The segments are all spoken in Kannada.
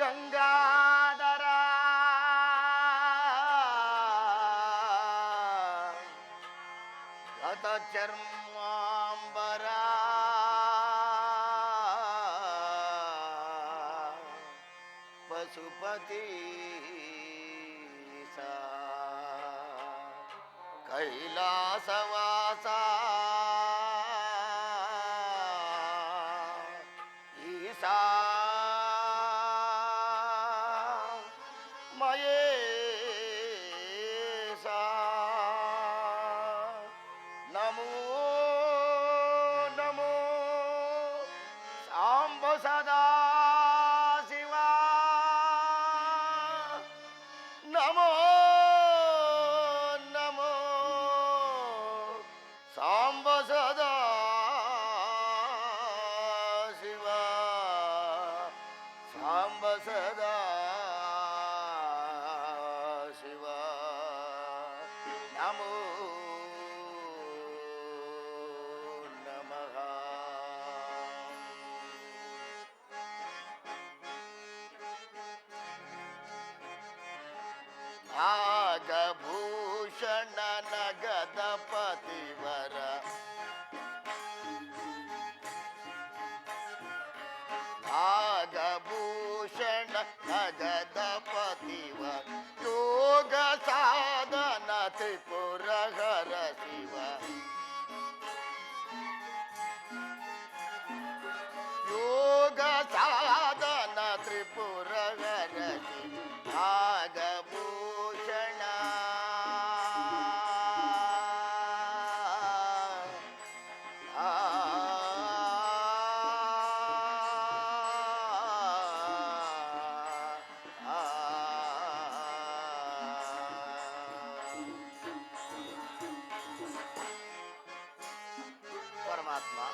గంగాధరా. గత చర్మాంబరా. పశుపతి కైలాసవ ಭೂಷಣ ஆத்மா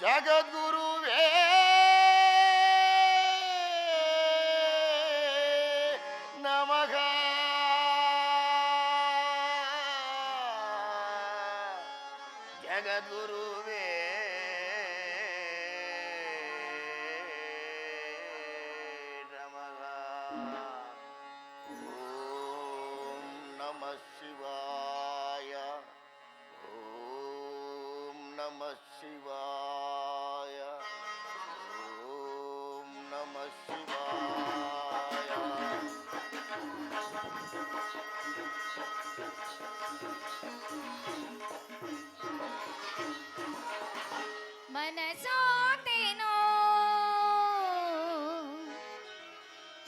ஜகத்குருவே. நமக. ஜகத்குருவே. शिवाय ॐ नमः शिवाय ಶಿವಾಯ ಮನಸೋತೇನೋ?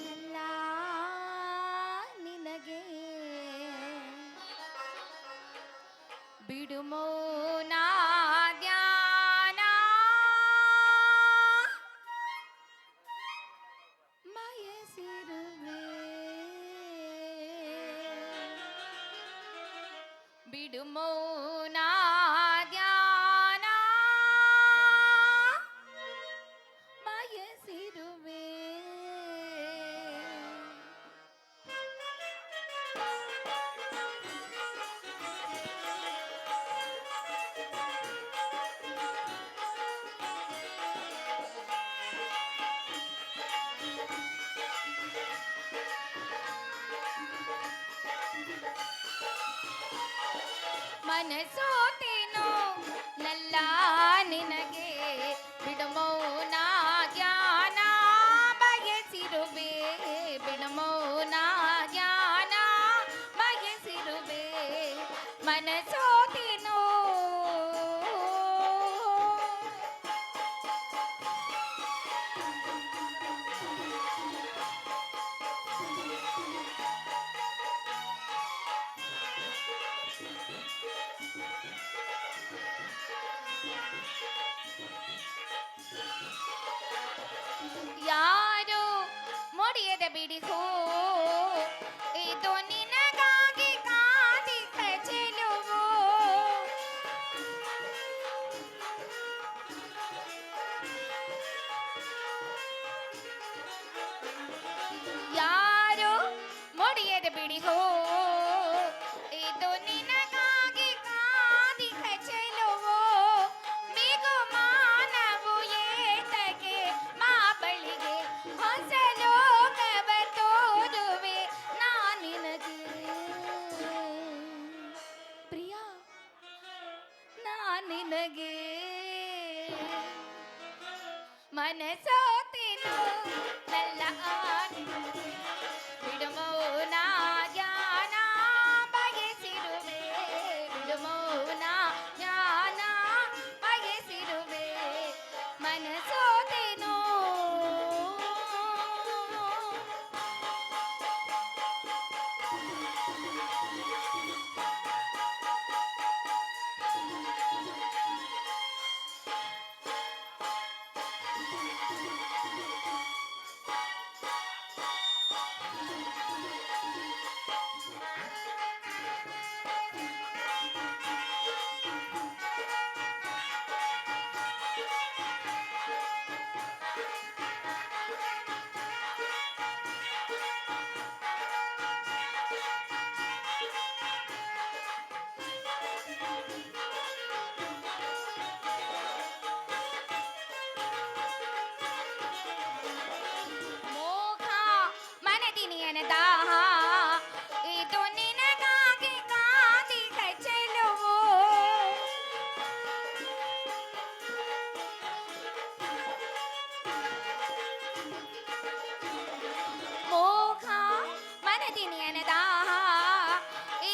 ಎಲ್ಲ ನಿನಗೆ. ಬಿಡುಮೋ ಮನಸೋತೇನೋ ಬಿಡಿಸೋ. ಇದು ನಿನಗಾಗಿ ಕಾದಿದ್ದ ಚೆಲುವು. ಯಾರು ಮುಡಿಯದ ಬಿಡಿಗೋ ಮನಸೋತಿನು ನಲ್ಲ ಆನೆ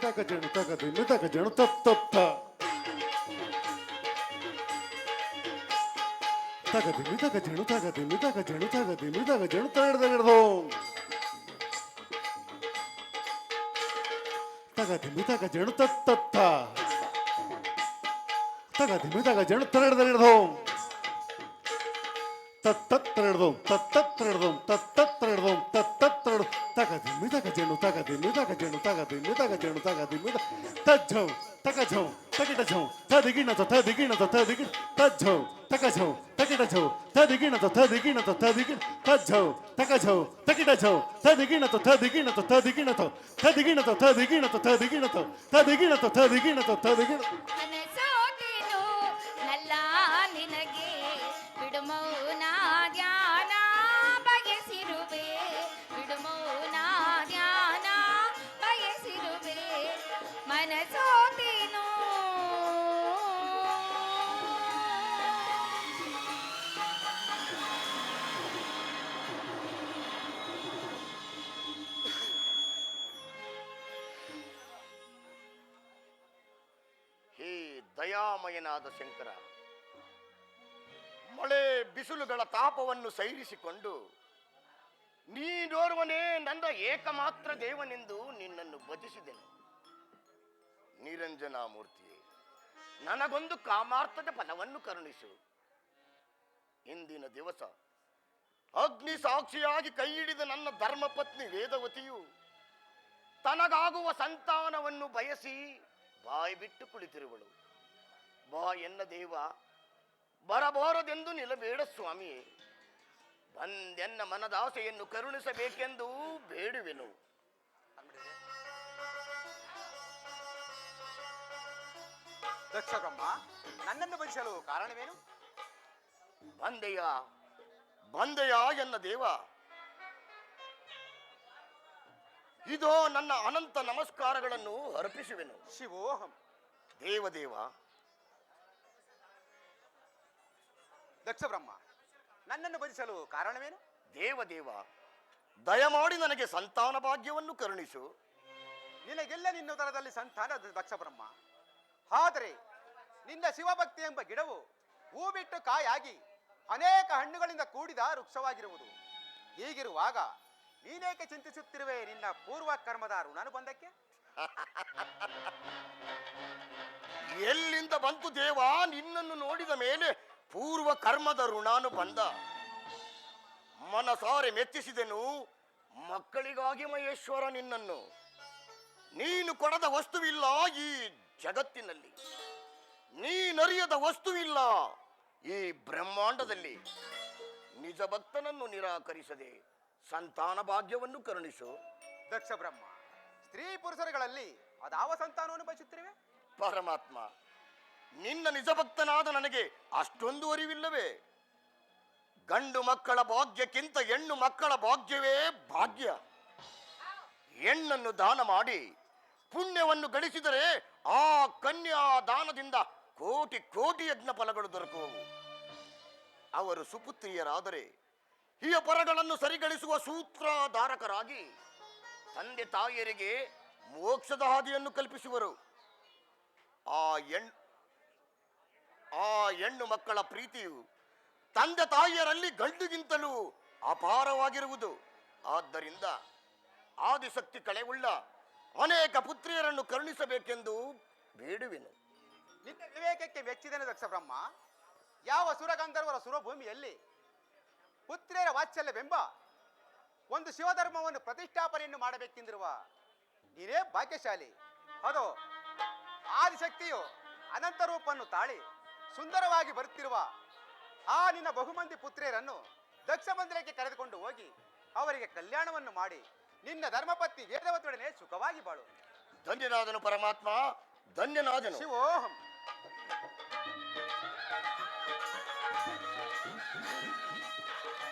taka jenu taka dinu taka jenu tap tap ta. Taka dinu taka jenu taka dinu taka jenu taka dinu taka jenu tar da gerdo. Taka dinu taka jenu tap tap ta. Taka dinu taka jenu tar da gerdo. തത്തത്രിടും തത്തത്രിടും തത്തത്രിടും തത്തത്രിടും തകതിമി തകചെണു തകതിമി തകചെണു തകതിമി തകചെണു തകതിമി തജ്ജൗ തകജൗ തകിടജൗ തതികിണത തതികിണത തതികി തജ്ജൗ തകജൗ തകിടജൗ തതികിണത തതികിണത തതികി തജ്ജൗ തകജൗ തകിടജൗ തതികിണത തതികിണത തതികിണത തതികിണത തതികിണത തതികിണത തതികിണത തതികിണത തതികിണത ದಯಾಮಯನಾದ Shankara ಮಳೆ ಬಿಸಿಲುಗಳ ತಾಪವನ್ನು ಸೈರಿಸಿಕೊಂಡು ನೀನೋರ್ವನೇ ನನ್ನ ಏಕಮಾತ್ರ ದೇವನೆಂದು ನಿನ್ನನ್ನು ಭಜಿಸಿದೆನು ನಿರಂಜನಾ ಮೂರ್ತಿಯೇ, ನನಗೊಂದು ಕಾಮಾರ್ಥದ ಫಲವನ್ನು ಕರುಣಿಸು. ಇಂದಿನ ದಿವಸ ಅಗ್ನಿ ಸಾಕ್ಷಿಯಾಗಿ ಕೈ ಹಿಡಿದ ನನ್ನ ಧರ್ಮಪತ್ನಿ ವೇದವತಿಯು ತನಗಾಗುವ ಸಂತಾನವನ್ನು ಬಯಸಿ ಬಾಯಿ ಬಿಟ್ಟು ಕುಳಿತಿರುವಳು. ಬಾ ಎನ್ನ ದೇವ ಬರಬಾರದೆಂದು ನಿಲ್ಲಬೇಡ ಸ್ವಾಮಿ. ಬಂದೆನ್ನ ಮನದಾಸೆಯನ್ನು ಕರುಣಿಸಬೇಕೆಂದು ಬೇಡುವೆನು. ದಕ್ಷ ಬ್ರಹ್ಮ ನನ್ನನ್ನು ಬಯಸಲು ಕಾರಣವೇನು? ಬಂದೆಯ ಬಂದೆಯ ಎನ್ನ ದೇವ. ಇದೋ ನನ್ನ ಅನಂತ ನಮಸ್ಕಾರಗಳನ್ನು ಅರ್ಪಿಸುವೆನು. ಶಿವೋಹಂ. ದೇವದೇವ ದಕ್ಷ ಬ್ರಹ್ಮ ನನ್ನನ್ನು ಭಜಿಸಲು ಕಾರಣವೇನು? ದೇವದೇವ ದಯಮಾಡಿ ನನಗೆ ಸಂತಾನ ಭಾಗ್ಯವನ್ನು ಕರುಣಿಸು. ನಿನಗೆಲ್ಲ ನಿನ್ನ ದರದಲ್ಲಿ ಸಂತಾನ ದಕ್ಷ ಬ್ರಹ್ಮ. ಆದರೆ ನಿನ್ನ ಶಿವಭಕ್ತಿ ಎಂಬ ಗಿಡವು ಹೂ ಬಿಟ್ಟು ಕಾಯಾಗಿ ಅನೇಕ ಹಣ್ಣುಗಳಿಂದ ಕೂಡಿದ ವೃಕ್ಷವಾಗಿರುವುದು. ಹೀಗಿರುವಾಗ ನೀನೇಕೆ ಚಿಂತಿಸುತ್ತಿರುವೆ ನಿನ್ನ ಪೂರ್ವ ಕರ್ಮದ ಋಣಾನುಬಂಧಕ್ಕೆ ಎಲ್ಲಿಂದ ಬಂತು ದೇವ? ನಿನ್ನನ್ನು ನೋಡಿದ ಮೇಲೆ ಪೂರ್ವ ಕರ್ಮದ ಋಣಾನು ಬಂದ ಮನಸಾರೆ ಮೆಚ್ಚಿಸಿದೆನು ಮಕ್ಕಳಿಗಾಗಿ ಮಹೇಶ್ವರ ನಿನ್ನನ್ನು. ನೀನು ಕೊಡದ ವಸ್ತುವಿಲ್ಲ ಈ ಜಗತ್ತಿನಲ್ಲಿ. ನೀನರಿಯದ ವಸ್ತುವಿಲ್ಲ ಈ ಬ್ರಹ್ಮಾಂಡದಲ್ಲಿ. ನಿಜ ಭಕ್ತನನ್ನು ನಿರಾಕರಿಸದೆ ಸಂತಾನ ಭಾಗ್ಯವನ್ನು ಕರುಣಿಸು. ದಕ್ಷ ಬ್ರಹ್ಮ ಸ್ತ್ರೀ ಪುರುಷರುಗಳಲ್ಲಿ ಅದಾವ ಸಂತಾನವನ್ನು ಬಯಸುತ್ತಿರುವೆ? ಪರಮಾತ್ಮ ನಿನ್ನ ನಿಜಭಕ್ತನಾದ ನನಗೆ ಅಷ್ಟೊಂದು ಅರಿವಿಲ್ಲವೇ? ಗಂಡು ಮಕ್ಕಳ ಭಾಗ್ಯಕ್ಕಿಂತ ಹೆಣ್ಣು ಮಕ್ಕಳ ಭಾಗ್ಯವೇ ಭಾಗ್ಯ. ಹೆಣ್ಣನ್ನು ದಾನ ಮಾಡಿ ಪುಣ್ಯವನ್ನು ಗಳಿಸಿದರೆ ಆ ಕನ್ಯಾ ದಾನದಿಂದ ಕೋಟಿ ಕೋಟಿ ಯಜ್ಞ ಫಲಗಳು ದೊರಕುವವು. ಅವರು ಸುಪುತ್ರಿಯರಾದರೆ ಈ ಪರಗಳನ್ನು ಸರಿಗಳಿಸುವ ಸೂತ್ರಧಾರಕರಾಗಿ ತಂದೆ ತಾಯಿಯರಿಗೆ ಮೋಕ್ಷದ ಹಾದಿಯನ್ನು ಕಲ್ಪಿಸುವರು. ಆ ಹೆಣ್ ಆ ಹೆಣ್ಣು ಮಕ್ಕಳ ಪ್ರೀತಿಯು ತಂದೆ ತಾಯಿಯರಲ್ಲಿ ಗಂಡುಗಿಂತಲೂ ಅಪಾರವಾಗಿರುವುದು. ಆದ್ದರಿಂದ ಆದಿಶಕ್ತಿ ಕಳೆವುಳ್ಳ ಅನೇಕ ಪುತ್ರಿಯರನ್ನು ಕರುಣಿಸಬೇಕೆಂದು ಬೇಡುವೆನು. ನಿನ್ನ ವಿವೇಕಕ್ಕೆ ಮೆಚ್ಚಿದನು ದಕ್ಷ ಬ್ರಹ್ಮ ಯಾವ ಸುರಗಂಧರ್ವರ ಸುರಭೂಮಿಯಲ್ಲಿ ಪುತ್ರಿಯರ ವಾತ್ಸಲ್ಯವೆಂಬ ಒಂದು ಶಿವಧರ್ಮವನ್ನು ಪ್ರತಿಷ್ಠಾಪನೆಯನ್ನು ಮಾಡಬೇಕೆಂದಿರುವ ನೀನೇ ಭಾಗ್ಯಶಾಲಿ. ಅದು ಆದಿಶಕ್ತಿಯು ಅನಂತ ರೂಪವನ್ನು ತಾಳಿ ಸುಂದರವಾಗಿ ಬರುತ್ತಿರುವ ಆ ನಿನ್ನ ಬಹುಮಂದಿ ಪುತ್ರಿಯರನ್ನು ದಕ್ಷ ಮಂದಿರಕ್ಕೆ ಕರೆದುಕೊಂಡು ಹೋಗಿ ಅವರಿಗೆ ಕಲ್ಯಾಣವನ್ನು ಮಾಡಿ ನಿನ್ನ ಧರ್ಮಪತ್ನಿ ವೇದವತಿಯೊಡನೆ ಸುಖವಾಗಿ ಬಾಳು. ಧನ್ಯನಾದನು ಪರಮಾತ್ಮ ಧನ್ಯನಾದನು. ಶಿವೋಹಂ.